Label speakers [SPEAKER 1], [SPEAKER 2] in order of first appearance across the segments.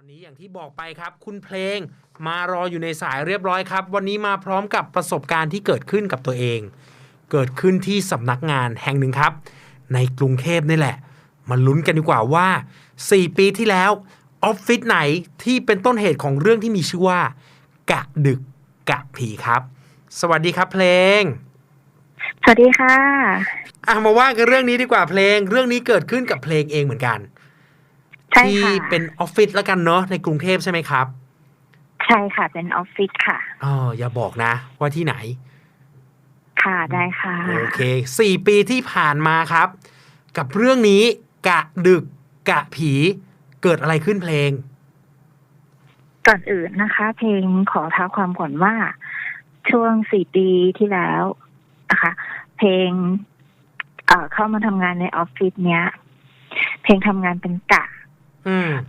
[SPEAKER 1] อนนี้อย่างที่บอกไปครับ คุณเพลงมารออยู่ในสายเรียบร้อยครับ วันนี้มาพร้อมกับประสบการณ์ที่เกิดขึ้นกับตัวเอง เกิดขึ้นที่สำนักงานแห่งหนึ่งครับ ในกรุงเทพนี่แหละ มาลุ้นกันดีกว่าว่า 4 ปีที่แล้วออฟฟิศไหนที่เป็นต้นเหตุของเรื่องที่มีชื่อว่า กะดึกกะผีครับ สวัสดีครับเพลง
[SPEAKER 2] สวัสดีค่ะ
[SPEAKER 1] อะมาว่ากันเรื่องนี้ดีกว่าเพลง เรื่องนี้เกิดขึ้นกับเพลงเองเหมือนกัน
[SPEAKER 2] ใช่
[SPEAKER 1] ที่
[SPEAKER 2] ค่ะ
[SPEAKER 1] เป็นออฟฟิศแล้วกันเนาะในกรุงเทพใช่ไหมครับ
[SPEAKER 2] ใช่ค่ะ เป็นออฟฟิศค่ะ
[SPEAKER 1] อ๋ออย่าบอกนะ ว่าที่ไหน
[SPEAKER 2] ค่ะได้ค่ะ
[SPEAKER 1] โอเคสี่ปีที่ผ่านมาครับ กับเรื่องนี้กะดึกกะผีเกิดอะไรขึ้นเพลง
[SPEAKER 2] ก่อนอื่นนะคะ เพลงขอท้าความก่อนว่า ช่วงสี่ปีที่แล้วนะคะ เพลงเอ่อเข้ามาทำงานในออฟฟิศเนี้ย เพลงทำงานเป็นกะ
[SPEAKER 1] อืม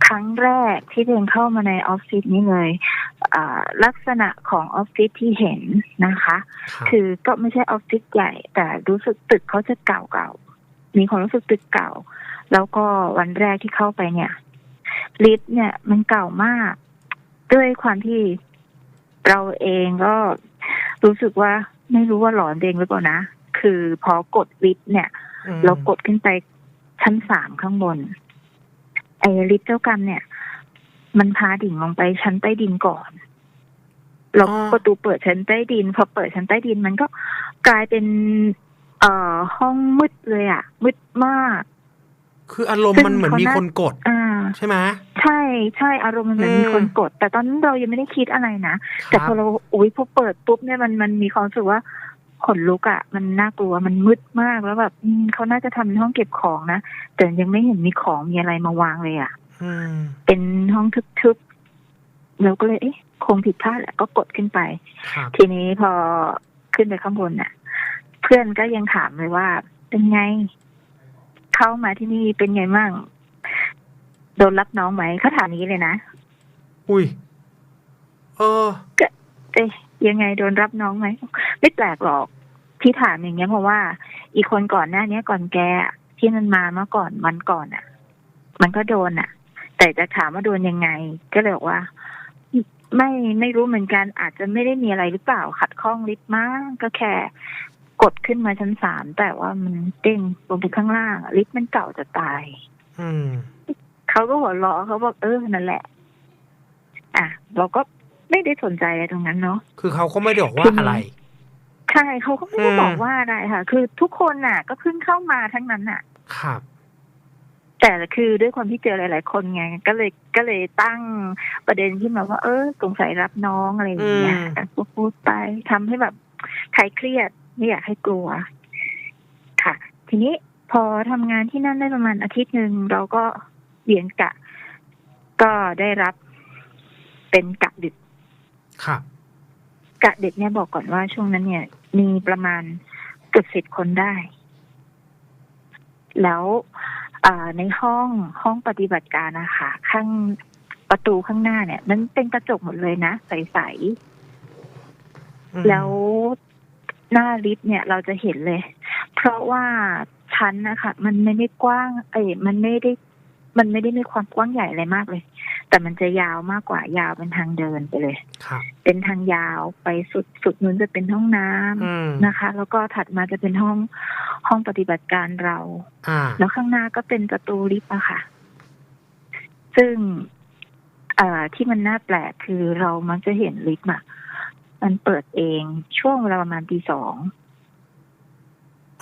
[SPEAKER 2] ครั้งแรกที่เพลงเข้ามาในออฟฟิศนี้เลยเอ่อลักษณะของออฟฟิศที่เห็นนะคะ
[SPEAKER 1] ครับ
[SPEAKER 2] คือก็ไม่ใช่ออฟฟิศใหญ่ แต่รู้สึกตึกเขาจะเก่าๆมีความรู้สึกตึกเก่า แล้วก็วันแรกที่เข้าไปเนี่ยลิฟต์เนี่ยมันเก่ามาก ด้วยความที่เราเองก็รู้สึกว่าไม่รู้ว่าหลอนเองหรือเปล่านะ คือพอกดลิฟต์เนี่ย
[SPEAKER 1] อืม
[SPEAKER 2] เรากดขึ้นไปชั้นสามข้างบน ไอ้ลิฟต์เจ้ากรรมเนี่ย มันพาดิ่งลงไปชั้นใต้ดินก่อนแล้วประตูเปิดชั้นใต้ดิน พอเปิดชั้นใต้ดินมันก็กลายเป็น เอ่อ ห้องมืดเลยอะมืดมาก
[SPEAKER 1] คืออารมณ์มันเหมือนมีคนกด
[SPEAKER 2] อ่า
[SPEAKER 1] ใช่ไหม
[SPEAKER 2] ใช่ใช่อารมณ์มันเหมือน
[SPEAKER 1] อืม
[SPEAKER 2] มีคนกด แต่ตอนนั้นเรายังไม่ได้คิดอะไรนะ
[SPEAKER 1] ค
[SPEAKER 2] แต่
[SPEAKER 1] รับ
[SPEAKER 2] พอเราอุ้ยพอเปิดปุ๊บเนี่ยมันมันมีความรู้สึกว่า ขนลุกอะ่ะ มันน่ากลัวมันมืดมากแล้วแบบอืมเขาน่าจะทำเป็นห้องเก็บของนะแต่ยังไม่เห็นมีของมีอะไรมาวางเลยอะ่ะ
[SPEAKER 1] อืม
[SPEAKER 2] เป็นห้องทึบๆเราก็เลยเอ๊ะคงผิดพลาดแหละก็กดขึ้นไป
[SPEAKER 1] ครับ
[SPEAKER 2] ทีนี้พอขึ้นไปข้างบนน่ะ เพื่อนก็ยังถามเลยว่า เป็นไง เข้ามาที่นี่เป็นไงมั่งโดนรับน้องไหมเขาถามอย่างนี้เลยนะ
[SPEAKER 1] อุ้ย เออ
[SPEAKER 2] เอ๊ะยังไงโดนรับน้องไหมไม่แปลกหรอกที่ถามอย่างเงี้ยเพราะว่า อีกคนก่อนหน้าเนี้ยก่อนแกอะที่มันมาเมื่อก่อนวันก่อนอะ มันก็โดนอะ แต่จะถามว่าโดนยังไง ก็เลยบอกว่า ไม่ไม่รู้เหมือนกันอาจจะไม่ได้มีอะไรหรือเปล่าขัดข้องลิฟต์มากก็แค่กดขึ้นมาชั้นสามแต่ว่ามันเด้งลงไปข้างล่างอะลิฟต์มันเก่าจะตาย
[SPEAKER 1] อืม
[SPEAKER 2] เขาก็หัวเราะเขาบอกเออนั่นแหละ อะ เราก็ ไม่ได้สนใจอะไรตรงนั้นเนาะ
[SPEAKER 1] คือเขาก็ไม่ได้บอกว่าอะไร
[SPEAKER 2] ใช่เขาก็ไม่ได้
[SPEAKER 1] อืม
[SPEAKER 2] บอกว่าอะไรค่ะ คือทุกคนน่ะ ก็เพิ่งเข้ามาทั้งนั้นน่ะ
[SPEAKER 1] ครับ
[SPEAKER 2] แต่คือด้วยความที่เจอหลาย ๆ คนไงก็เลยก็เลยตั้งประเด็นขึ้นมาว่า เออสงสัยรับน้องอะไรอย่างเงี้ย
[SPEAKER 1] อืม
[SPEAKER 2] แต่ก็พูดไปทำให้แบบใครเครียดไม่อยากให้กลัว ค่ะ ทีนี้พอทำงานที่นั่นได้ประมาณอาทิตย์หนึ่งเราก็เวียนกะ ก็ได้รับเป็นกะดึก
[SPEAKER 1] ครับ
[SPEAKER 2] กะดึกเนี่ยบอกก่อนว่าช่วงนั้นเนี่ย มีประมาณเกือบสิบคนได้ แล้วอ่าในห้องห้องปฏิบัติการนะคะข้างประตูข้างหน้าเนี่ย มันเป็นกระจกหมดเลยนะใส
[SPEAKER 1] อืม
[SPEAKER 2] ๆแล้วหน้าลิฟต์เนี่ยเราจะเห็นเลย เพราะว่าชั้นนะคะมันไม่ได้กว้าง เอ้ยมันไม่ได้ มันไม่ได้มีความกว้างใหญ่อะไรมากเลย แต่มันจะยาวมากกว่ายาวเป็นทางเดินไปเลย
[SPEAKER 1] ครับ
[SPEAKER 2] เป็นทางยาวไปสุดสุดนู้นจะเป็นห้องน้ำ
[SPEAKER 1] อืม
[SPEAKER 2] นะคะ แล้วก็ถัดมาจะเป็นห้องห้องปฏิบัติการเรา
[SPEAKER 1] อ่า
[SPEAKER 2] แล้วข้างหน้าก็เป็นประตูลิฟต์อะค่ะ ซึ่งเอ่อที่มันน่าแปลกคือเรามักจะเห็นลิฟต์อะมันเปิดเองช่วงเวลาประมาณตีสอง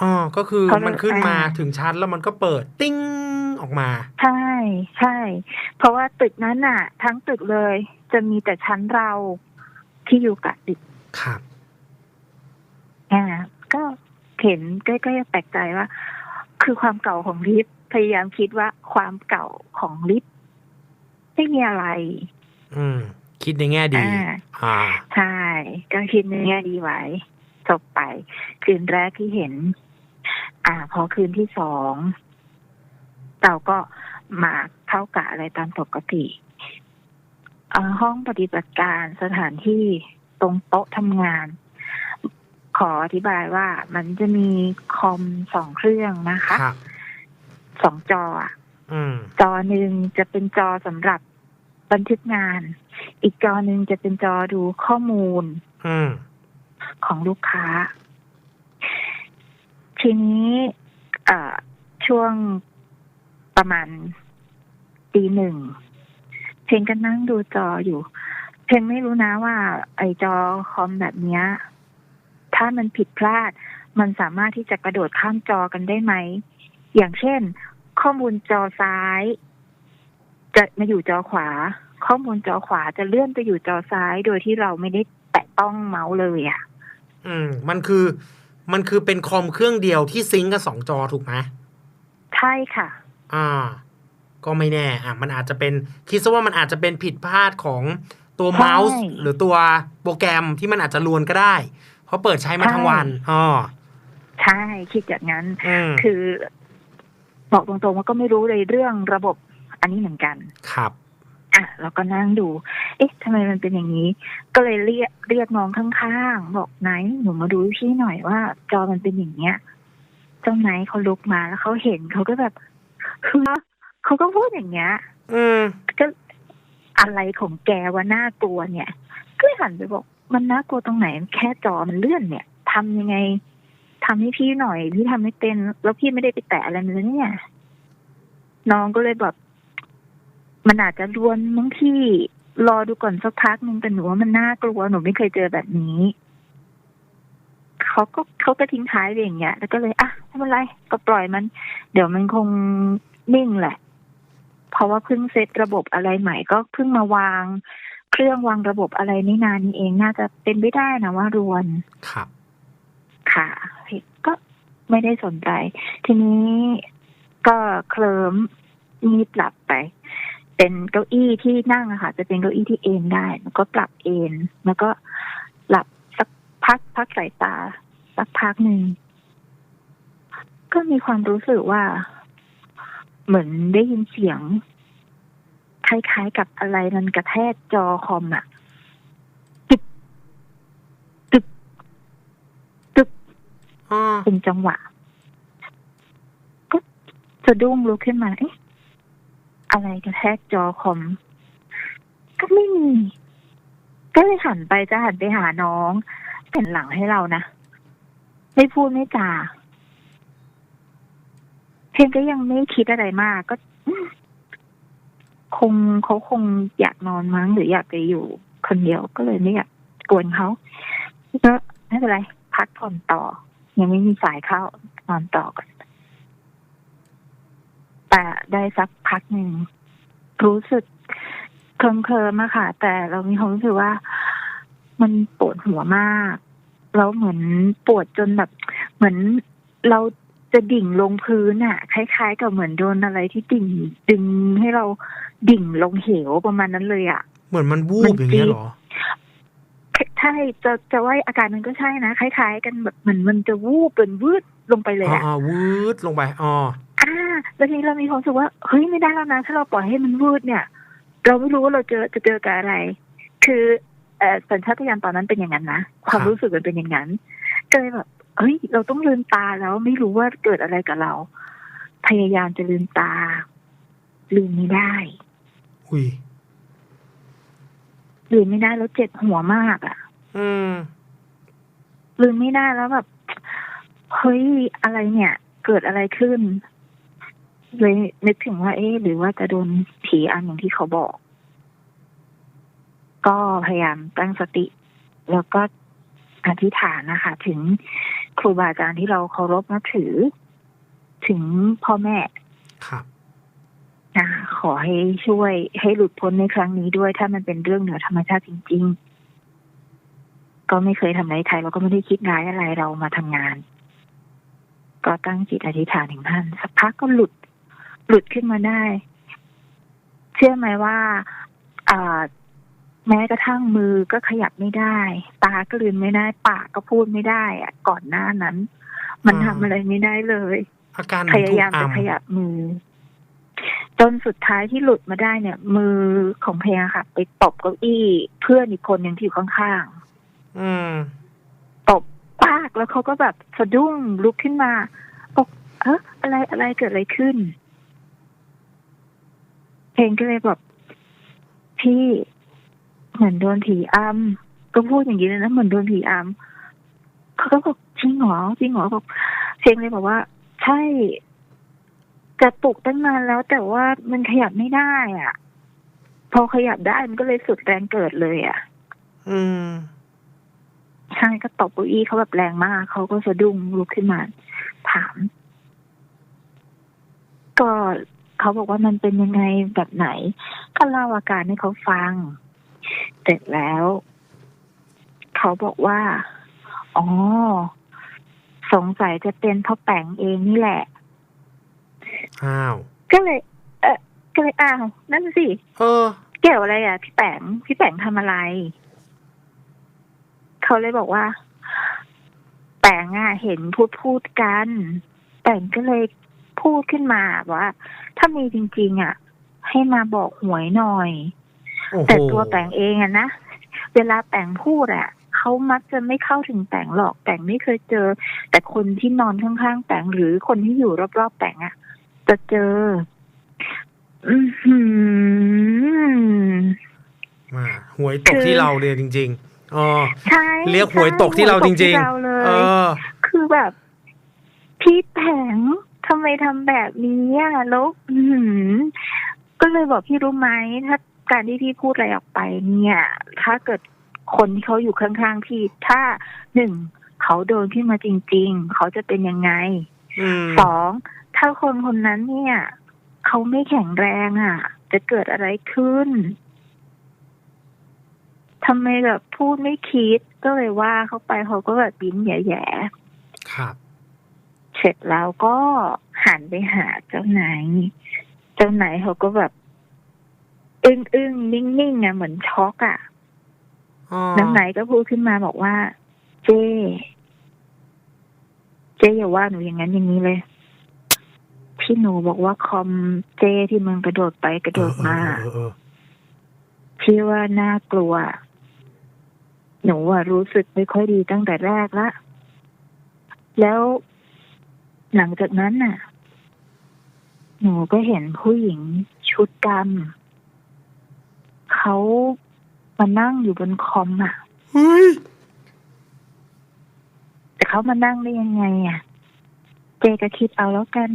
[SPEAKER 1] อ๋อก็คือ
[SPEAKER 2] เขาเลย
[SPEAKER 1] มันขึ้นมา
[SPEAKER 2] อ่า
[SPEAKER 1] ถึงชั้นแล้วมันก็เปิดติ้ง ออกมา
[SPEAKER 2] ใช่ใช่ เพราะว่าตึกนั้นน่ะทั้งตึกเลย จะมีแต่ชั้นเราที่อยู่กับตึก
[SPEAKER 1] ครับ
[SPEAKER 2] อ่าก็เห็นก็ก็ยังแปลกใจว่า คือความเก่าของลิฟต์พยายามคิดว่าความเก่าของลิฟต์ไม่มีอะไร
[SPEAKER 1] อืม คิดในแง่ดี
[SPEAKER 2] อ่า
[SPEAKER 1] อ่า
[SPEAKER 2] ใช่ ก็คิดในแง่ดีไว้จบไป คืนแรกที่เห็น อ่า พอคืนที่สอง เราก็มาเข้ากะอะไรตามปกติอ่าห้องปฏิบัติการสถานที่ตรงโต๊ะทำงาน ขออธิบายว่ามันจะมีคอมสองเครื่องนะคะ
[SPEAKER 1] ครับ
[SPEAKER 2] สองจออะ
[SPEAKER 1] อืม
[SPEAKER 2] จอหนึ่งจะเป็นจอสำหรับบันทึกงาน อีกจอหนึ่งจะเป็นจอดูข้อมูล
[SPEAKER 1] อืม
[SPEAKER 2] ของลูกค้า ทีนี้เอ่อช่วง ประมาณตีหนึ่งเพลงก็นั่งดูจออยู่เพลงไม่รู้นะว่า ไอจอคอมแบบเนี้ย ถ้ามันผิดพลาด มันสามารถที่จะกระโดดข้ามจอกันได้ไหม อย่างเช่น ข้อมูลจอซ้าย จะมาอยู่จอขวา ข้อมูลจอขวาจะเลื่อนไปอยู่จอซ้ายโดยที่เราไม่ได้แตะต้องเมาส์เลยอะ
[SPEAKER 1] อืม มันคือ มันคือเป็นคอมเครื่องเดียวที่ซิงก์กับสองจอถูกไหม
[SPEAKER 2] ใช่ค่ะ
[SPEAKER 1] อ่า ก็ไม่แน่ อะ มันอาจจะเป็นคิดซะว่ามันอาจจะเป็นผิดพลาดของตัวเมาส์
[SPEAKER 2] ใช่
[SPEAKER 1] หรือตัวโปรแกรมที่มันอาจจะลวนก็ได้ เพราะเปิดใช้มาทั้งวันอ๋อ
[SPEAKER 2] ใช่คิดอย่างนั้น
[SPEAKER 1] อืม
[SPEAKER 2] คือ บอกตรงๆว่าก็ไม่รู้เลยเรื่องระบบอันนี้เหมือนกัน
[SPEAKER 1] ครับ
[SPEAKER 2] อะเราก็นั่งดู เอ๊ะทำไมมันเป็นอย่างนี้ ก็เลยเรียกเรียกน้องข้างๆ บอกไหนหนูมาดูพี่หน่อยว่า จอมันเป็นอย่างเนี้ย เจ้าไหนเขาลุกมาแล้วเขาเห็นเขาก็แบบ คือเขาก็พูดอย่างเงี้ย
[SPEAKER 1] อืม
[SPEAKER 2] ก็อะไรของแกว่าน่ากลัวเนี่ยก็เลยหันไปบอก มันน่ากลัวตรงไหนแค่จอมันเลื่อนเนี่ยทำยังไงทำให้พี่หน่อยพี่ทำไม่เป็น แล้วพี่ไม่ได้ไปแตะอะไรมันเลยเนี่ย น้องก็เลยแบบมันอาจจะรวนมั้งพี่รอดูก่อนสักพักหนึ่งแต่หนูว่ามันน่ากลัวหนูไม่เคยเจอแบบนี้เขาก็เขาก็ทิ้งท้ายไปอย่างเงี้ยแล้วก็เลยอะไม่เป็นไรก็ปล่อยมัน เดี๋ยวมันคง นิ่งแหละ เพราะว่าเพิ่งเซตระบบอะไรใหม่ ก็เพิ่งมาวาง เครื่องวางระบบอะไรนี่นานนี้เองน่าจะเป็นไม่ได้นะว่ารวน
[SPEAKER 1] ครับ
[SPEAKER 2] ค่ะก็ไม่ได้สนใจ ทีนี้ก็เคลิ้มงีบหลับไป เป็นเก้าอี้ที่นั่งอะค่ะ จะเป็นเก้าอี้ที่เอนได้แล้วก็ปรับเอนแล้วก็หลับสักพักพักสายตา สักพักหนึ่งก็มีความรู้สึกว่า เหมือนได้ยินเสียง คล้ายๆกับอะไรมันกระแทกจอคอมอะตึบตึบตึบ
[SPEAKER 1] อ๋อ
[SPEAKER 2] เป็นจังหวะ ก็สะดุ้งลุกขึ้นมาเอ๊ะอะไรกระแทกจอคอม ก็ไม่มี ก็เลยหันไปจะหันไปหาน้องเป็นหลังให้เรานะ ไม่พูดไม่จา เพนก็ยังไม่คิดอะไรมากก็ คงเขาคงอยากนอนมั้งหรืออยากไปอยู่คนเดียวก็เลยไม่อยากกวนเขาก็ไม่เป็นไรพักผ่อนต่อ ยังไม่มีสายเข้านอนต่อก่อนแต่ได้สักพักหนึ่งรู้สึกเคลิมเคลิมๆอะค่ะ แต่เรามีความรู้สึกว่า มันปวดหัวมาก แล้วเหมือนปวดจนแบบ เหมือนเรา จะดิ่งลงพื้นอะคล้าย ๆ กับเหมือนโดนอะไรที่ดิ่งดึงให้เราดิ่งลงเหวประมาณนั้นเลยอะ
[SPEAKER 1] เหมือนมันวูบอย่างเงี้ยเหรอ
[SPEAKER 2] ใช่จะจะว่าอาการมันก็ใช่นะคล้าย ๆ กันแบบเหมือนมันจะวูบเป็นวืดลงไปเลย
[SPEAKER 1] อ๋อ
[SPEAKER 2] อะ
[SPEAKER 1] อ๋อวืดลงไปอ๋อ
[SPEAKER 2] อ่าแล้วทีนี้เรามีความรู้สึกว่าเฮ้ยไม่ได้แล้วนะถ้าเราปล่อยให้มันวืดเนี่ย เราไม่รู้ว่าเราเจอจะเจอกับอะไร คือเอ่อสัญชาตญาณตอนนั้นเป็นอย่างนั้นนะความรู้สึกมันเป็นอย่างนั้นก็เลยแบบ เฮ้ย เราต้องลืมตาแล้วไม่รู้ว่าเกิดอะไรกับเรา พยายามจะลืมตา ลืมไม่ได้
[SPEAKER 1] อุ้ย
[SPEAKER 2] ลืมไม่ได้แล้วเจ็บหัวมากอะ
[SPEAKER 1] อืม
[SPEAKER 2] ลืมไม่ได้แล้วแบบเฮ้ยอะไรเนี่ย เกิดอะไรขึ้น เลยนึกถึงว่า เอ๊ะหรือว่าจะโดนผีอันอย่างที่เขาบอก ก็พยายามตั้งสติ แล้วก็อธิษฐานนะคะ ถึง ครูบาอาจารย์ที่เราเคารพนับถือ ถึงพ่อแม่
[SPEAKER 1] ครับ
[SPEAKER 2] นะขอให้ช่วยให้หลุดพ้นในครั้งนี้ด้วย ถ้ามันเป็นเรื่องเหนือธรรมชาติจริง ๆ ก็ไม่เคยทำร้ายใครเราก็ไม่ได้คิดร้ายอะไรเรามาทำงาน ก็ตั้งจิตอธิษฐานถึงท่านสักพักก็หลุด หลุดขึ้นมาได้ เชื่อไหมว่าอ่า แม้กระทั่งมือก็ขยับไม่ได้ ตาก็ลืมไม่ได้ ปากก็พูดไม่ได้อะก่อนหน้านั้น มัน
[SPEAKER 1] อ่า
[SPEAKER 2] ทำอะไรไม่ได้เลย
[SPEAKER 1] อาการเห
[SPEAKER 2] พ
[SPEAKER 1] มือน
[SPEAKER 2] ยา
[SPEAKER 1] ถูก
[SPEAKER 2] ยาม
[SPEAKER 1] อั
[SPEAKER 2] จะ
[SPEAKER 1] ม
[SPEAKER 2] ขยับมือ จนสุดท้ายที่หลุดมาได้เนี่ย มือของพยาค่ะ ไปตบเก้าอี้เพื่อนอีกคนหนึ่งที่อยู่ข้าง
[SPEAKER 1] อืม
[SPEAKER 2] ๆตบปากแล้วเขาก็แบบสะดุ้งลุกขึ้นมาบอกเอะอะไรอะไรเกิดอะไรขึ้น เพลงก็เลยแบบพี่ เหมือนโดนผีอำก็พูดอย่างนี้เลยนะเหมือนโดนผีอำเขาก็บอกจริงเหรอจริงเหรอบอกเชียงเลยบอกว่า ใช่จะปลุกตั้งนานแล้วแต่ว่ามันขยับไม่ได้อะ พอขยับได้มันก็เลยสุดแรงเกิดเลยอะ
[SPEAKER 1] อืม
[SPEAKER 2] ใช่ก็ตบเก้าอี้เขาแบบแรงมากเขาก็สะดุ้งลุกขึ้นมา ถาม ก็เขาบอกว่ามันเป็นยังไงแบบไหน ก็เล่าอาการให้เขาฟัง เสร็จแล้ว เขาบอกว่า อ๋อ สงสัยจะเป็นเพราะแป้งเองนี่แหละ
[SPEAKER 1] อ้าว
[SPEAKER 2] ก็เลย เออก็เลยอ้าว นั่นสิ
[SPEAKER 1] เออ
[SPEAKER 2] เกี่ยวอะไรอะ พี่แปงพี่แปงทำอะไร เขาเลยบอกว่า แปงอะ เห็นพูดพูดกัน แปงก็เลยพูดขึ้นมาว่า ถ้ามีจริง ๆ อะ ให้มาบอกหวยหน่อย
[SPEAKER 1] โอ้โห
[SPEAKER 2] แต่ตัวแปงเองอะนะ เวลาแปงพูดอะเขามักจะไม่เข้าถึงแปงหรอกแปงไม่เคยเจอ แต่คนที่นอนข้างๆแปงหรือคนที่อยู่รอบๆแปงอะจะเจออือหือ
[SPEAKER 1] มาหวยตกที่เราเลยจริง ๆอ๋อ
[SPEAKER 2] ใช่
[SPEAKER 1] เรียกหวยตกที่เราจริงๆ
[SPEAKER 2] หวยตกที่เราเล
[SPEAKER 1] เอยอ
[SPEAKER 2] คือแบบพี่แผงทำไมทำแบบนี้อะแล้วอื้อหือก็เลยบอกพี่รู้ไหมถ้า การที่พี่พูดอะไรออกไปเนี่ย ถ้าเกิดคนที่เขาอยู่ข้างๆพี่ ถ้าหนึ่งเขาโดนขึ้นมาจริง ๆ เขาจะเป็นยังไง
[SPEAKER 1] อืม
[SPEAKER 2] สองถ้าคนคนนั้นเนี่ยเขาไม่แข็งแรงอะ จะเกิดอะไรขึ้นทำไมแบบพูดไม่คิดก็เลยว่าเขาไปเขาก็แบบยิ้มแย่ๆ
[SPEAKER 1] ครับ
[SPEAKER 2] เสร็จแล้วก็หันไปหาเจ้านายเจ้านายเขาก็แบบ อึ้งอึ้งนิ่งนิ่งๆอะเหมือนช็อกอะ
[SPEAKER 1] อ๋อ
[SPEAKER 2] น้ำไหนก็พูดขึ้นมาบอกว่า เจ้เจ้อย่าว่าหนูอย่างนั้นอย่างนี้เลย ที่หนูบอกว่าคอมเจ้ที่มึงกระโดดไปกระโดดมา
[SPEAKER 1] เออเออ
[SPEAKER 2] ที่ว่าน่ากลัว หนูอะรู้สึกไม่ค่อยดีตั้งแต่แรกละแล้วหลังจากนั้นน่ะ หนูก็เห็นผู้หญิงชุดดำ เขามานั่งอยู่บนคอมอะ
[SPEAKER 1] เฮ้ย
[SPEAKER 2] แต่เขามานั่งได้ยังไงอะ เจก็คิดเอาแล้วกัน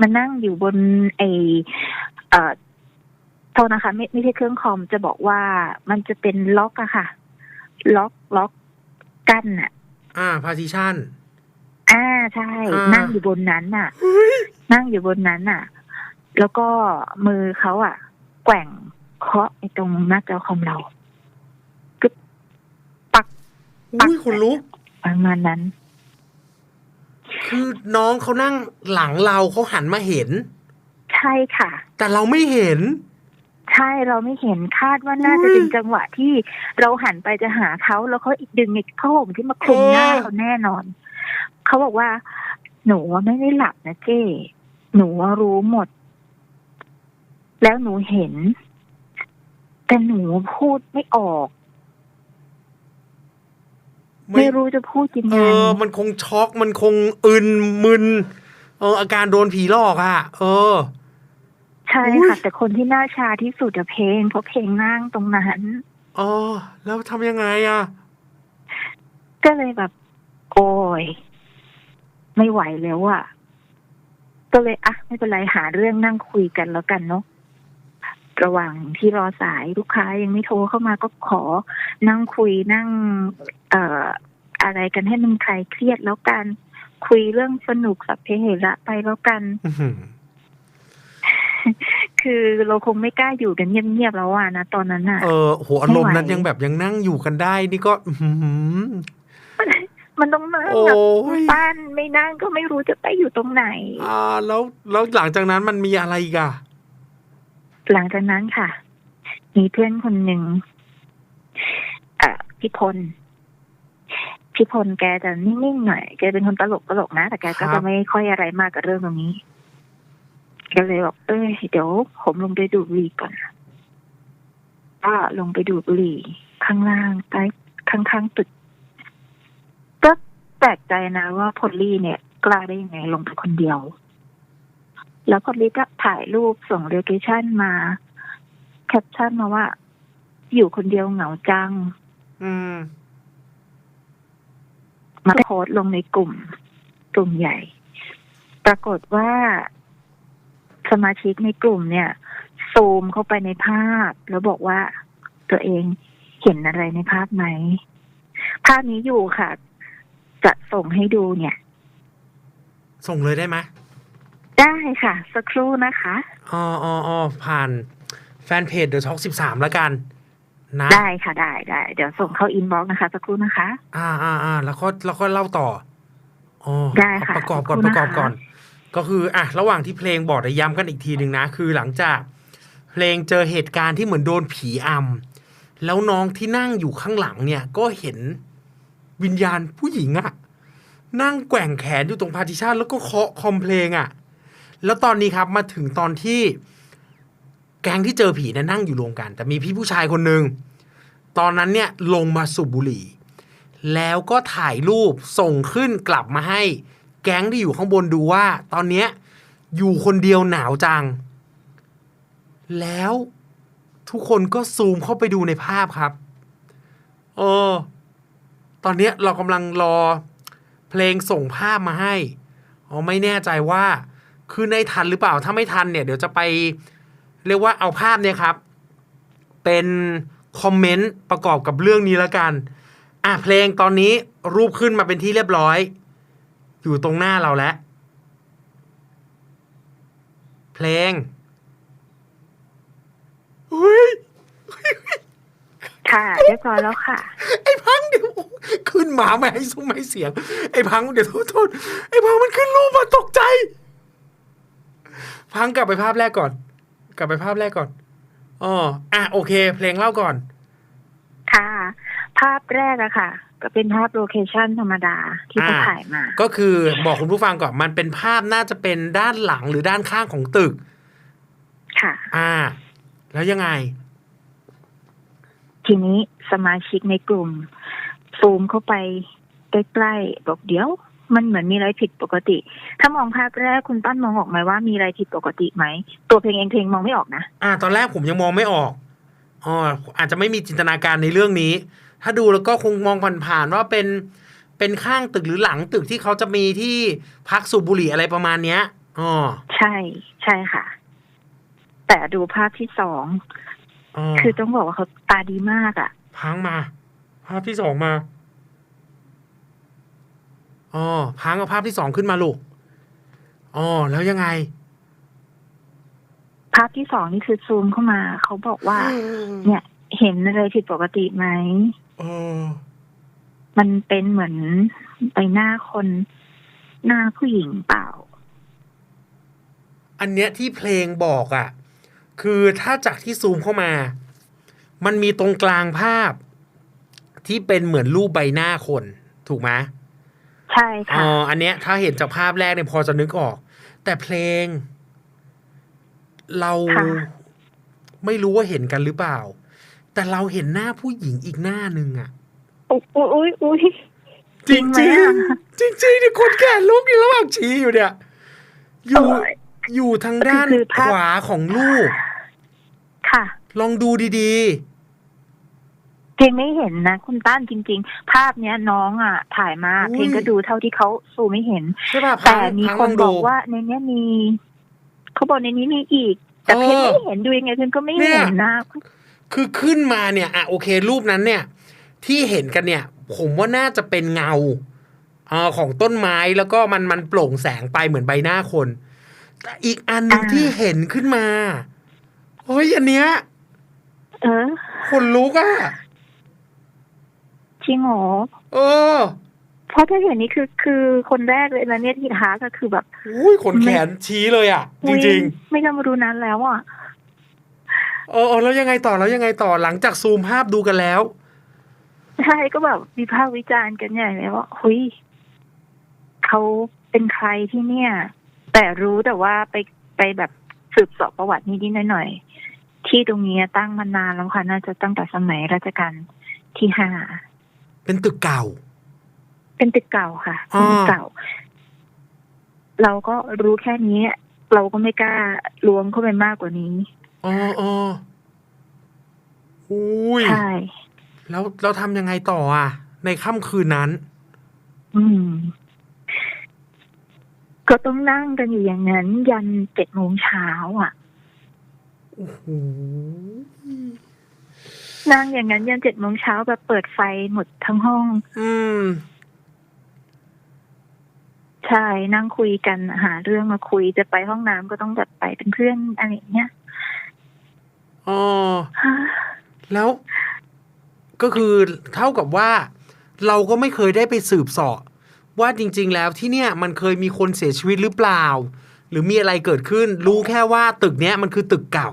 [SPEAKER 2] มานั่งอยู่บนไอเอ่อโทษนะคะ ไม่ไม่ใช่เครื่องคอมจะบอกว่ามันจะเป็นล็อกอะค่ะ ล็อกล็อกกั้นอะ
[SPEAKER 1] อ่าพาร์ติชัน
[SPEAKER 2] อ่าใช่
[SPEAKER 1] อ่านั่
[SPEAKER 2] นั่งอยู่บนนั้นน่ะ นั่งอยู่บนนั้นน่ะ แล้วก็มือเขาอะแกว่งเคาะไอ้ตรงหน้าจอคอมเรากึบปัก
[SPEAKER 1] อุ้ยคนลุก
[SPEAKER 2] ประมาณนั้น
[SPEAKER 1] คือน้องเขานั่งหลังเราเขาหันมาเห็น
[SPEAKER 2] ใช่ค่ะ
[SPEAKER 1] แต่เราไม่เห็น
[SPEAKER 2] ใช่เราไม่เห็นคาดว่าน่าจะ
[SPEAKER 1] อุ้ย
[SPEAKER 2] เป็นจังหวะที่เราหันไปจะหาเขาแล้วเขาอีกดึงไอ้ผ้าห่มที่มาคลุมหน้า
[SPEAKER 1] เออ
[SPEAKER 2] เขาแน่นอนเขาบอกว่า หนูว่าไม่ได้หลับนะเจ้หนูว่ารู้หมด แล้วหนูเห็น แต่หนูพูดไม่ออกไม่รู้จะพูดยัง
[SPEAKER 1] เอ
[SPEAKER 2] ไง
[SPEAKER 1] อ มันคงช็อกมันคงอึนมึนเอออาการโดนผีหลอกอะเออ
[SPEAKER 2] ใช่
[SPEAKER 1] อุ๊ย
[SPEAKER 2] ค่ะแต่คนที่น่าชาที่สุดอะเพลงเพราะเพลงนั่งตรงนั้น
[SPEAKER 1] เออ แล้วทำยังไงอะ
[SPEAKER 2] ก็เลยแบบ โอ้ย ไม่ไหวแล้วอะก็เลยอะไม่เป็นไรหาเรื่องนั่งคุยกันแล้วกันเนาะ ระหว่างที่รอสายลูกค้ายังไม่โทรเข้ามาก็ขอนั่งคุยนั่งเอ่ออะไรกันให้มันคลายเครียดแล้วกันคุยเรื่องสนุกสัพเพเหระไปแล้วกัน
[SPEAKER 1] อื้อหือ
[SPEAKER 2] คือเราคงไม่กล้าอยู่กันเงียบๆแล้วอะนะตอนนั้นอะ
[SPEAKER 1] เออโหอารมณ์นั้น
[SPEAKER 2] ไม่ไหว
[SPEAKER 1] ยังแบบยังนั่งอยู่กันได้นี่ก็อื้อหือ
[SPEAKER 2] มันต้องนั่ง
[SPEAKER 1] โอ้
[SPEAKER 2] แบบ
[SPEAKER 1] ย
[SPEAKER 2] บ้านไม่นั่งก็ไม่รู้จะไปอยู่ตรงไหน
[SPEAKER 1] อ่า แล้วแล้วหลังจากนั้นมันมีอะไรอีกอะ
[SPEAKER 2] หลังจากนั้นค่ะ มีเพื่อนคนหนึ่งเอ่อพี่พลพี่พลแกจะนิ่งๆหน่อยแกเป็นคนตลกตลกๆนะ แต่แกก็
[SPEAKER 1] ครั
[SPEAKER 2] จะ
[SPEAKER 1] บ
[SPEAKER 2] ไม่ค่อยอะไรมากกับเรื่องตรงนี้แกเลยบอกเอ้ยเดี๋ยวผมลงไปดูดบุหรี่ก่อนก็ลงไปดูดบุหรี่ข้างล่างใต้ข้างๆตึกก็แปลกใจนะว่าพอลลี่เนี่ย กล้าได้ยังไงลงไปคนเดียว แล้วก็ลิก็ถ่ายรูปส่งโลเคชั่นมา แคปชั่นมาว่า อยู่คนเดียวเหงาจัง
[SPEAKER 1] อืม
[SPEAKER 2] มาโพสต์ลงในกลุ่ม กลุ่มใหญ่ ปรากฏว่าสมาชิกในกลุ่มเนี่ย ซูมเข้าไปในภาพ แล้วบอกว่าตัวเองเห็นอะไรในภาพไหม ภาพนี้อยู่ค่ะ จะส่งให้ดูเนี่ย
[SPEAKER 1] ส่งเลยได้ไหม
[SPEAKER 2] ได้ค่ะ สักครู่นะคะ
[SPEAKER 1] อ๋ออ๋ออ๋อผ่านแฟนเพจเดอะช็อกสิบสามแล้วกัน นะ
[SPEAKER 2] ได้ค่ะได้ได้เดี๋ยวส่งเข้าอินบ็อกซ์นะคะสักครู่นะคะ
[SPEAKER 1] อ่าอ่าอ่าแล้วก็แล้วก็เล่าต่ออ๋อ
[SPEAKER 2] ได้ค่ะ
[SPEAKER 1] ประกอบก่อน
[SPEAKER 2] ขอบ
[SPEAKER 1] ป
[SPEAKER 2] คุณ
[SPEAKER 1] ระกอบ
[SPEAKER 2] นะคะ
[SPEAKER 1] ก่อนก็คืออะระหว่างที่เพลงบอกได้ย้ำกันอีกทีหนึ่งนะ คือหลังจากเพลงเจอเหตุการณ์ที่เหมือนโดนผีอำแล้วน้องที่นั่งอยู่ข้างหลังเนี่ยก็เห็นวิญญาณผู้หญิงอะนั่งแกว่งแขนอยู่ตรงพาร์ติชันแล้วก็เคาะคอมเพลงอะ แล้วตอนนี้ครับมาถึงตอนที่แก๊งที่เจอผีเนี่ยนั่งอยู่รวมกัน แต่มีพี่ผู้ชายคนหนึ่งตอนนั้นเนี่ยลงมาสูบบุหรี่ แล้วก็ถ่ายรูปส่งขึ้นกลับมาให้แก๊งที่อยู่ข้างบนดูว่า ตอนเนี้ยอยู่คนเดียวหนาวจัง แล้วทุกคนก็ซูมเข้าไปดูในภาพครับ เออ ตอนเนี้ยเรากำลังรอเพลงส่งภาพมาให้ อ๋อไม่แน่ใจว่า คือในทันหรือเปล่าถ้าไม่ทันเนี่ย เดี๋ยวจะไปเรียกว่าเอาภาพเนี่ยครับ เป็นคอมเมนต์ประกอบกับเรื่องนี้แล้วกัน อะเพลงตอนนี้รูปขึ้นมาเป็นที่เรียบร้อย อยู่ตรงหน้าเราแล้ว เพลงเฮ้ย
[SPEAKER 2] ค่ะเรียบร้อยแล้วค่ะ
[SPEAKER 1] ไอ้พังเดี๋ยวขึ้นมาไม่ให้ซุ้มไม่ให้เสียง ไอ้พังเดี๋ยวโทษโทษไอ้พังมันขึ้นรูปมาตกใจ พังกลับไปภาพแรกก่อน กลับไปภาพแรกก่อนอ๋ออะโอเค เพลงเล่าก่อน
[SPEAKER 2] ค่ะ ภาพแรกอะค่ะ ก็เป็นภาพโลเคชั่นธรรมดาที่เขา
[SPEAKER 1] อ่า
[SPEAKER 2] ถ่ายมา
[SPEAKER 1] ก็คือบอกคุณผู้ฟังก่อนมันเป็นภาพน่าจะเป็นด้านหลังหรือด้านข้างของตึก
[SPEAKER 2] ค่ะ
[SPEAKER 1] อ่า แล้วยังไง
[SPEAKER 2] ทีนี้สมาชิกในกลุ่มซูมเข้าไปใกล้ๆบอกเดี๋ยว มันเหมือนมีอะไรผิดปกติ ถ้ามองภาพแรกคุณต้นมองออกไหมว่ามีอะไรผิดปกติไหม ตัวเพลงเองเพลงมองไม่ออกนะ
[SPEAKER 1] อ่า ตอนแรกผมยังมองไม่ออกอ๋ออาจจะไม่มีจินตนาการในเรื่องนี้ ถ้าดูแล้วก็คงมองผ่านๆว่าเป็นเป็นข้างตึกหรือหลังตึกที่เขาจะมีที่พักสูบบุหรี่อะไรประมาณเนี้ยอ๋อ
[SPEAKER 2] ใช่ ใช่ค่ะ แต่ดูภาพที่สอง
[SPEAKER 1] อ๋อ
[SPEAKER 2] คือต้องบอกว่าเขาตาดีมากอะ่ะ
[SPEAKER 1] พังมา ภาพที่สองมา อ๋อพังเอาภาพที่สองขึ้นมาลูกอ๋อแล้วยังไง
[SPEAKER 2] ภาพที่สองนี่คือซูมเข้ามา เขาบอกว่า เนี่ย เห็นอะไรผิดปกติไหม
[SPEAKER 1] เออ
[SPEAKER 2] มันเป็นเหมือนใบหน้าคนหน้าผู้หญิงเปล่า
[SPEAKER 1] อันเนี้ยที่เพลงบอกอะ่ะ คือถ้าจากที่ซูมเข้ามา มันมีตรงกลางภาพ ที่เป็นเหมือนรูปใบหน้าคน ถูกไหม
[SPEAKER 2] ใช่
[SPEAKER 1] อ๋
[SPEAKER 2] ค่ะ
[SPEAKER 1] ออันเนี้ยถ้าเห็นจากภาพแรกเนี่ยพอจะนึกออก แต่เพลง เรา
[SPEAKER 2] ค่ะ
[SPEAKER 1] ไม่รู้ว่าเห็นกันหรือเปล่า แต่เราเห็นหน้าผู้หญิงอีกหน้าหนึ่งอะ
[SPEAKER 2] อุ๊ยอุ๊ยอุ๊ย
[SPEAKER 1] จริง
[SPEAKER 2] จริ
[SPEAKER 1] จริ
[SPEAKER 2] ง
[SPEAKER 1] ง
[SPEAKER 2] ไหมอะ
[SPEAKER 1] จริงจริงๆเนี่ยคนแก่ลุกอยู่ระหว่างชี้อยู่เนี่ย อยู่
[SPEAKER 2] เอ่อ
[SPEAKER 1] อยู่ทางด้าน
[SPEAKER 2] คือภาพ
[SPEAKER 1] ขวาของลูก
[SPEAKER 2] ค่ะ
[SPEAKER 1] ลองดูดี
[SPEAKER 2] เพลงไม่เห็นนะ คุณต้านจริง ๆ ภาพเนี้ยน้องอะ ถ่ายมา
[SPEAKER 1] อุ้ย
[SPEAKER 2] เพลงก็ดูเท่าที่เขาซูมไม่เห็น
[SPEAKER 1] ๆใช่ป่ะพั
[SPEAKER 2] แต่
[SPEAKER 1] ง
[SPEAKER 2] มี
[SPEAKER 1] พัง
[SPEAKER 2] ค
[SPEAKER 1] ล
[SPEAKER 2] น
[SPEAKER 1] อง
[SPEAKER 2] บ
[SPEAKER 1] ดู
[SPEAKER 2] อกว่าในเนี้ยมีเขาบอกในนี้มีอีก แต่
[SPEAKER 1] เออ
[SPEAKER 2] เพลงไม่เห็นดูยังไงเพลงก็ไม่
[SPEAKER 1] เนี่ย
[SPEAKER 2] เห็นนะ
[SPEAKER 1] คือขึ้นมาเนี่ยอะโอเค รูปนั้นเนี่ย ที่เห็นกันเนี่ย ผมว่าน่าจะเป็นเงาเออของต้นไม้แล้วก็มันมันโปร่งแสงไปเหมือนใบหน้าคนแต่อีกอันหนึ่ง
[SPEAKER 2] อ่า
[SPEAKER 1] ที่เห็นขึ้นมาเฮ้ยอันเนี้ย
[SPEAKER 2] เออ
[SPEAKER 1] คนลุกอะ
[SPEAKER 2] จริงเหรอ
[SPEAKER 1] เออ
[SPEAKER 2] เพราะถ้าเห็นนี่คือคือคนแรกเลยนะเนี่ยที่ท้าก็คือแบบ
[SPEAKER 1] อุ้ยขนแขนชี้เลยอะ จริง
[SPEAKER 2] ๆ ไม่จำมาดูนั้นแล้วอะ
[SPEAKER 1] ๆเออเออแล้วยังไงต่อแล้วยังไงต่อหลังจากซูมภาพดูกันแล้ว
[SPEAKER 2] ใช่ก็แบบวิพากษ์วิจารณ์กันใหญ่เลยว่าเฮ้ยเขาเป็นใครที่เนี่ย แต่รู้แต่ว่าไปไปแบบสืบเสอบประวัตินิดๆหน่อยๆที่ตรงนี้ตั้งมานานแล้วค่ะน่าจะตั้งแต่สมัยรัชกาลที่ห้า
[SPEAKER 1] เป็นตึกเก่า
[SPEAKER 2] เป็นตึกเก่าค่ะ
[SPEAKER 1] อ่า
[SPEAKER 2] เป็นตึกเก่า เราก็รู้แค่นี้เราก็ไม่กล้าล้วงเข้าไปมากกว่านี้
[SPEAKER 1] อ๋ออ๋ออุ้ย
[SPEAKER 2] ใช่
[SPEAKER 1] แล้วเราทำยังไงต่ออะ ในค่ำคืนนั้น
[SPEAKER 2] อืม ก็ต้องนั่งกันอยู่อย่างนั้น ยันเจ็ดโมงเช้าอะ
[SPEAKER 1] โอ้โห
[SPEAKER 2] นั่งอย่างนั้นยันเจ็ดโมงเช้าแบบเปิดไฟหมดทั้งห้อง
[SPEAKER 1] อืม
[SPEAKER 2] ใช่นั่งคุยกันหาเรื่องมาคุยจะไปห้องน้ำก็ต้องแบบไปเป็นเพื่อนอะไรอย่างเงี้ย
[SPEAKER 1] อ๋อแล้ว ก็คือเท่ากับว่า เราก็ไม่เคยได้ไปสืบเสอบว่าจริง ๆ แล้วที่เนี่ย มันเคยมีคนเสียชีวิตหรือเปล่า หรือมีอะไรเกิดขึ้น รู้แค่ว่าตึกเนี้ยมันคือตึกเก่า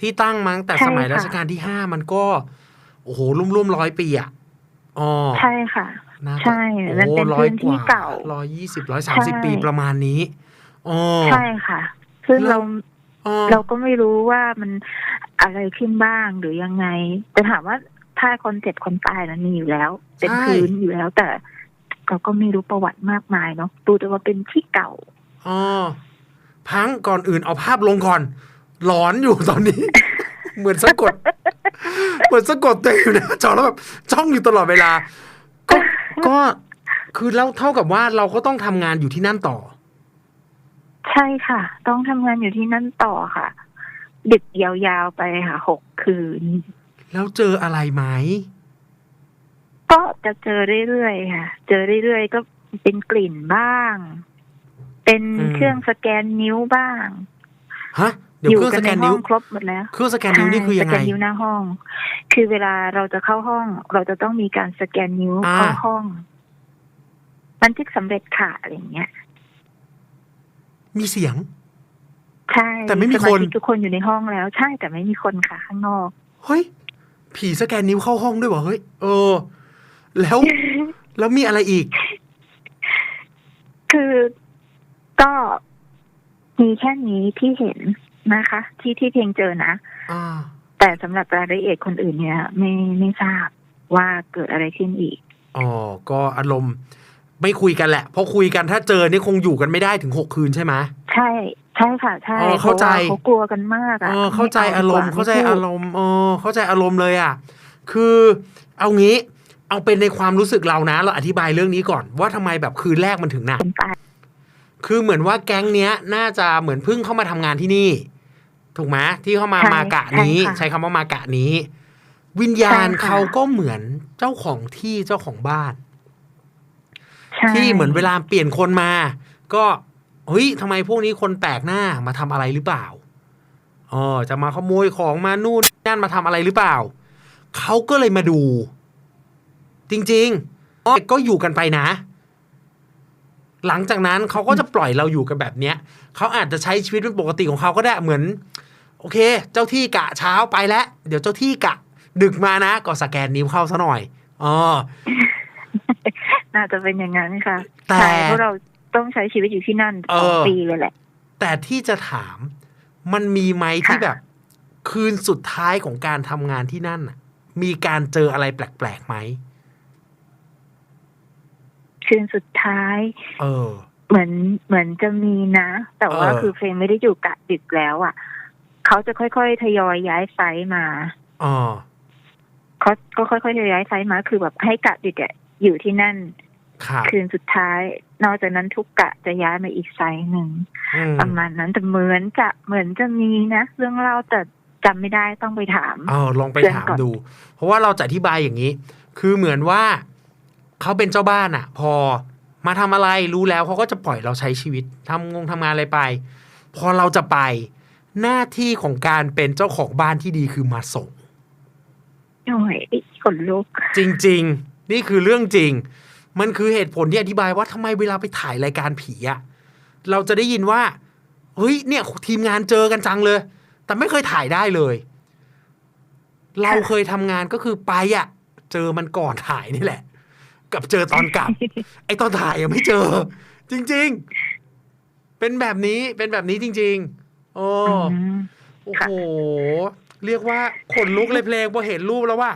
[SPEAKER 1] ที่ตั้งมาตั้งแต่
[SPEAKER 2] ใช่
[SPEAKER 1] สมัย
[SPEAKER 2] ค่ะ
[SPEAKER 1] รัชกาลที่ห้ามันก็ โอ้โหร่วมๆร้อยปีอะอ๋อ
[SPEAKER 2] ใช่ค่ะ
[SPEAKER 1] น่าจะ
[SPEAKER 2] ใช่มันเป็น
[SPEAKER 1] โอ้
[SPEAKER 2] พื้นที่เก่า
[SPEAKER 1] ร้อยยี่สิบร้อยสามสิบ
[SPEAKER 2] ใช่
[SPEAKER 1] ปีประมาณนี้อ๋อ
[SPEAKER 2] ใช่ค่ะ ซึ่ง
[SPEAKER 1] แล้
[SPEAKER 2] เรา
[SPEAKER 1] วอ๋อ
[SPEAKER 2] เราก็ไม่รู้ว่ามันอะไรขึ้นบ้างหรือยังไง แต่ถามว่าถ้าคนเจ็บคนตายนั้นมีอยู่แล้ว เป็นพื้นอยู่แล้ว แต่เราก็ไม่รู้ประวัติมากมายเนาะดูแต่ว่าเป็นที่เก่า
[SPEAKER 1] อ๋อพังก่อนอื่นเอาภาพลงก่อน หลอนอยู่ตอนนี้ เหมือนสะกด เหมือนสะกดตัวเองอยู่หนะจอแล้วแบบจ้องอยู่ตลอดเวลา ก็ก็คือแล้วเท่ากับว่าเราก็ต้องทำงานอยู่ที่นั่นต่อ
[SPEAKER 2] ใช่ค่ะ ต้องทำงานอยู่ที่นั่นต่อค่ะ ดึกยาวๆไปค่ะหกคืน
[SPEAKER 1] แล้วเจออะไรไหม
[SPEAKER 2] ก็จะเจอเรื่อยๆค่ะ เจอเรื่อยๆก็เป็นกลิ่นบ้าง เป็น
[SPEAKER 1] อืม
[SPEAKER 2] เครื่องสแกนนิ้วบ้าง
[SPEAKER 1] ฮะ เดี๋ยว
[SPEAKER 2] อยู่
[SPEAKER 1] เครื่อง
[SPEAKER 2] กั
[SPEAKER 1] ส
[SPEAKER 2] น
[SPEAKER 1] แก
[SPEAKER 2] ใน
[SPEAKER 1] น
[SPEAKER 2] ห้
[SPEAKER 1] นิ้
[SPEAKER 2] อ
[SPEAKER 1] ว
[SPEAKER 2] งครบหมดแล้ว
[SPEAKER 1] เครื่องสแกนนิ้วนี่คือยัง
[SPEAKER 2] ส
[SPEAKER 1] ไง
[SPEAKER 2] แกนนิ้วหน้าห้อง คือเวลาเราจะเข้าห้อง เราจะต้องมีการสแกนนิ้ว
[SPEAKER 1] อ่า
[SPEAKER 2] เข้าห้องบันทึกสำเร็จค่ะอะไรอย่างเงี้ย
[SPEAKER 1] มีเสียง
[SPEAKER 2] ใช่
[SPEAKER 1] แต่ไม่มี
[SPEAKER 2] สา
[SPEAKER 1] คน
[SPEAKER 2] ชิกทุกคนอยู่ในห้องแล้ว ใช่แต่ไม่มีคนค่ะ ข้างนอก
[SPEAKER 1] เฮ้ยผีสแกนนิ้วเข้าห้องด้วยวะเฮ้ยเออ แล้วแล้วมีอะไรอีก
[SPEAKER 2] คือก็มีแค่นี้ที่เห็น นะคะ ที่ที่เพียงเจอนะ
[SPEAKER 1] อ่า
[SPEAKER 2] แต่สำหรับรายละเอียดคนอื่นเนี่ย ไม่ไม่ทราบว่าเกิดอะไรขึ้นอีก
[SPEAKER 1] อ๋อก็อารมณ์ไม่คุยกันแหละเพราะคุยกันถ้าเจอนี่คงอยู่กันไม่ได้ถึงหกคืนใช่ไหม
[SPEAKER 2] ใช่ใช่ค่ะใช่
[SPEAKER 1] อ๋อเข้าใจ
[SPEAKER 2] พระว่เขากลัวกันมาก
[SPEAKER 1] เอ
[SPEAKER 2] อะ
[SPEAKER 1] อเข้าใจ
[SPEAKER 2] ไม่
[SPEAKER 1] อารมณ์
[SPEAKER 2] ดีกว่
[SPEAKER 1] เข้าใจ
[SPEAKER 2] ไพูด
[SPEAKER 1] อารมณ์เออเข้าใจอารมณ์เลยอะ คือเอางี้ เอาเป็นในความรู้สึกเรานะ เราอธิบายเรื่องนี้ก่อน ว่าทำไมแบบคืนแรกมันถึงหนัก
[SPEAKER 2] คนตาย
[SPEAKER 1] คือเหมือนว่าแก๊งเนี้ย น่าจะเหมือนเพิ่งเข้ามาทำงานที่นี่ ถูกไหมที่เข้ามา
[SPEAKER 2] ใช่
[SPEAKER 1] มากะนี้
[SPEAKER 2] ใช่ค่ะ
[SPEAKER 1] ใช้คำว่ามากะนี้ วิญญาณ
[SPEAKER 2] ใช่ค่ะ
[SPEAKER 1] เขาก็เหมือนเจ้าของที่เจ้าของบ้าน
[SPEAKER 2] ใช่
[SPEAKER 1] ที่เหมือนเวลาเปลี่ยนคนมา ก็เฮ้ยทำไมพวกนี้คนแปลกหน้ามาทำอะไรหรือเปล่าเออจะมาขโมยของมานู่นนั่นมาทำอะไรหรือเปล่าเขาก็เลยมาดู จริงๆอ๋อก็อยู่กันไปนะ หลังจากนั้นเขาก็จะปล่อยเราอยู่กันแบบเนี้ยเขาอาจจะใช้ชีวิตเป็นปกติของเขาก็ได้เหมือน โอเค เจ้าที่กะเช้าไปแล้ว เดี๋ยวเจ้าที่กะ ดึกมานะก็สแกนนิ้วเข้าซะหน่อยอ๋อ
[SPEAKER 2] น่าจะเป็นอย่างนั้นค่ะ
[SPEAKER 1] แต่
[SPEAKER 2] ใช่เพราะเราต้องใช้ชีวิตอยู่ที่นั่น
[SPEAKER 1] เอ
[SPEAKER 2] สอง
[SPEAKER 1] อ
[SPEAKER 2] ปีเลยแหละ
[SPEAKER 1] แต่ที่จะถามมันมีไหมที่
[SPEAKER 2] ค่ะ
[SPEAKER 1] แบบ คืนสุดท้ายของการทำงานที่นั่นน่ะมีการเจออะไรแปลกๆไหม
[SPEAKER 2] คืนสุดท้าย
[SPEAKER 1] เออ
[SPEAKER 2] เหมือนเหมือนจะมีนะ แต่ว่า
[SPEAKER 1] เออ
[SPEAKER 2] คือเพลงไม่ได้อยู่กะดึกแล้วอะ เขาจะค่อยๆทยอยย้ายไซต์มา
[SPEAKER 1] อ๋อ
[SPEAKER 2] เขาก็ค่อยๆทยอยย้ายไซต์มา คือแบบให้กะดึกอะอยู่ที่นั่น
[SPEAKER 1] ครับ
[SPEAKER 2] คืนสุดท้าย นอกจากนั้นทุกกะจะย้ายมาอีกไซต์หนึ่ง
[SPEAKER 1] อืม
[SPEAKER 2] ประมาณนั้นแต่เหมือนจะเหมือนจะมีนะเรื่องเล่าแต่จำไม่ได้ต้องไปถาม
[SPEAKER 1] เออลองไป
[SPEAKER 2] เตือน
[SPEAKER 1] ถาม
[SPEAKER 2] ก่อน
[SPEAKER 1] ดู เพราะว่าเราจะอธิบายอย่างนี้ คือเหมือนว่าเขาเป็นเจ้าบ้านอะพอมาทำอะไรรู้แล้วเขาก็จะปล่อยเราใช้ชีวิตทำงงทำงานอะไรไป พอเราจะไป หน้าที่ของการเป็นเจ้าของบ้านที่ดีคือมาส่ง
[SPEAKER 2] โอ้ยขนลุก
[SPEAKER 1] จริง ๆ นี่คือเรื่องจริง มันคือเหตุผลที่อธิบายว่าทำไมเวลาไปถ่ายรายการผีอะเราจะได้ยินว่าเฮ้ยเนี่ย ทีมงานเจอกันจังเลย แต่ไม่เคยถ่ายได้เลย เราเคยทำงานก็คือไปอะเจอมันก่อนถ่ายนี่แหละ กับเจอตอนกลับ ไอตอนถ่ายยังไม่เจอ จริง ๆ เป็นแบบนี้เป็นแบบนี้จริง ๆ โอ้
[SPEAKER 2] ม
[SPEAKER 1] โอ้
[SPEAKER 2] ค่ะ
[SPEAKER 1] โห เรียกว่าขนลุกเลยเพลงพอเห็นรูปแล้วว่า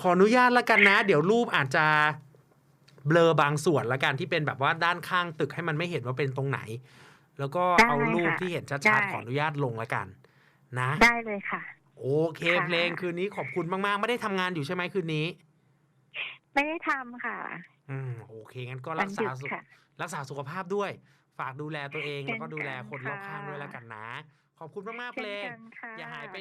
[SPEAKER 1] ขออนุญาตแล้วกันนะ เดี๋ยวรูปอาจจะเบลอบางส่วนละกันที่เป็นแบบว่าด้านข้างตึกให้มันไม่เห็นว่าเป็นตรงไหน แล้วก็
[SPEAKER 2] ได้
[SPEAKER 1] เอารูป
[SPEAKER 2] ค่ะ
[SPEAKER 1] ที่เห็น
[SPEAKER 2] ได้
[SPEAKER 1] ชัดๆขออนุญาตลงแล้วกัน นะ
[SPEAKER 2] ได้เลยค่ะ
[SPEAKER 1] โอเค
[SPEAKER 2] ค่ะ
[SPEAKER 1] เพลงคืนนี้ขอบคุณมากๆ ไม่ได้ทำงานอยู่ใช่ไหมคืนนี้
[SPEAKER 2] ไม่ได้ทำค่ะ
[SPEAKER 1] อืมโอเคงั้นก็
[SPEAKER 2] วั
[SPEAKER 1] รั
[SPEAKER 2] น
[SPEAKER 1] ก
[SPEAKER 2] หยุ
[SPEAKER 1] ษา
[SPEAKER 2] ด
[SPEAKER 1] สุข
[SPEAKER 2] ค่ะ
[SPEAKER 1] รักษาสุขภาพด้วย ฝากดูแลตัวเอง
[SPEAKER 2] เช่น
[SPEAKER 1] แล้วก็ดูแลคนรอบ
[SPEAKER 2] กัน
[SPEAKER 1] ข้างด้วย
[SPEAKER 2] ค่ะ
[SPEAKER 1] แล้วกันนะ ขอบคุณมากๆเพ
[SPEAKER 2] เช่น
[SPEAKER 1] ลง
[SPEAKER 2] กันค่ะ
[SPEAKER 1] อย่าหายไป